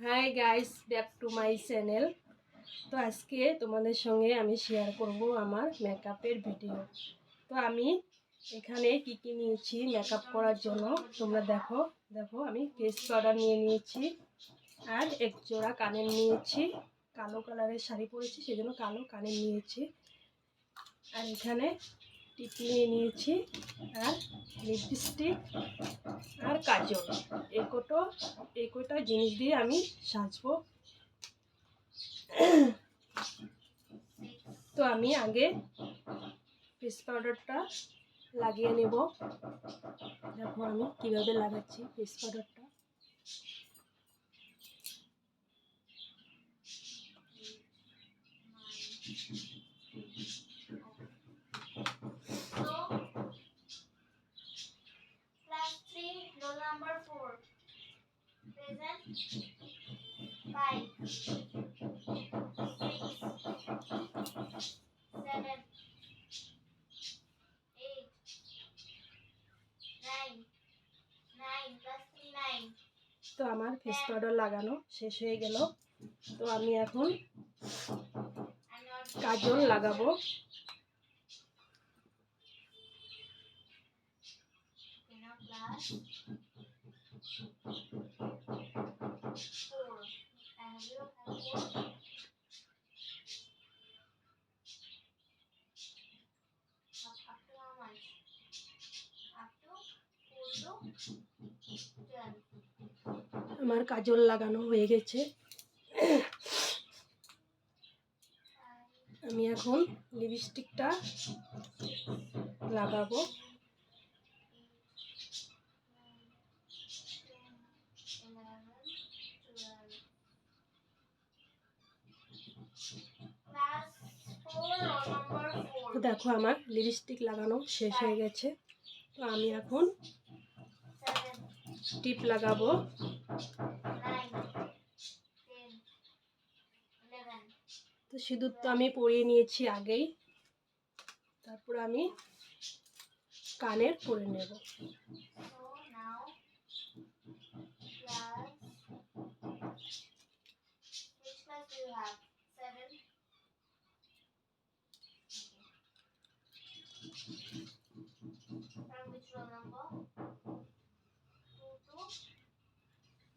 Hi guys back to my channel তো আজকে তোমাদের সঙ্গে আমি শেয়ার করব আমার মেকআপের ভিডিও তো আমি এখানে কি কি নিয়েছি মেকআপ করার জন্য? তোমরা দেখো দেখো, আমি ফেস পাউডার নিয়ে নিয়েছি আর এক জোড়া কানের নিয়েছি। কালো কালারের শাড়ি পরেছি, সেজন্য কালো কানের নিয়েছি। আর এখানে টিপি নিয়েছি আর লিপস্টিক আর কাজল। এই কটো জিনিস দিয়ে আমি সাজবো। তো আমি আগে ফেস পাউডারটা লাগিয়ে নেব। দেখো আমি কীভাবে লাগাচ্ছি ফেস পাউডারটা So, 4. Present. 5, 6, 7, 8, 9, 9, class 3, 9. তো আমার ফেস পাউডার লাগানো শেষ হয়ে গেল তো আমি এখন কাজল লাগাবো আমার কাজল লাগানো হয়ে গেছে। আমি এখন লিপস্টিকটা লাগাবো। তো দেখো আমার লিপস্টিক লাগানো শেষ হয়ে গেছে। তো আমি এখন টিপ লাগাবো। তো সিঁদুর তো আমি পরিয়ে নিয়েছি আগেই। তারপর আমি কানের পরে নেব।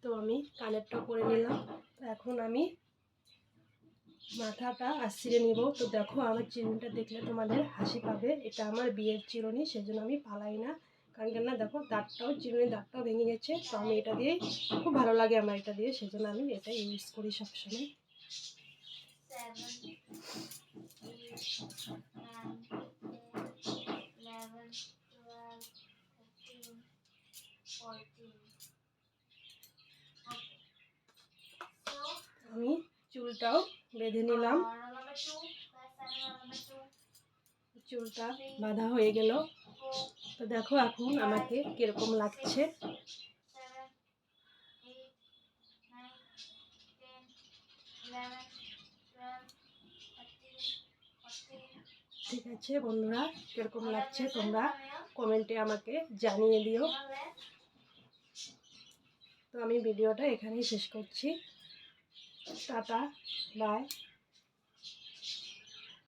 তো আমি কানেরটা করে নিলাম। এখন আমি মাথাটা আশ্রিয়ে নিব। তো দেখো, আমার চিরুনিটা দেখলে তোমাদের হাসি পাবে। এটা আমার বিয়ের চিরুনি, সেজন্য আমি পালাই না। কারণ কেন দেখো দাঁতটাও চিরুনি দাঁতটাও ভেঙে গেছে। তো আমি এটা দিয়ে, খুব ভালো লাগে আমার এটা দিয়ে, সেজন্য আমি এটা ইউজ করি সবসময়। চুলটাও বেঁধে নিলাম। চুলটা বাঁধা হয়ে গেল। তো দেখো এখন আমাকে কীরকম লাগছে। ঠিক আছে বন্ধুরা, কীরকম লাগছে তোমরা কমেন্টে আমাকে জানিয়ে দিও। তো আমি ভিডিওটা এখানেই শেষ করছি। Tata bye.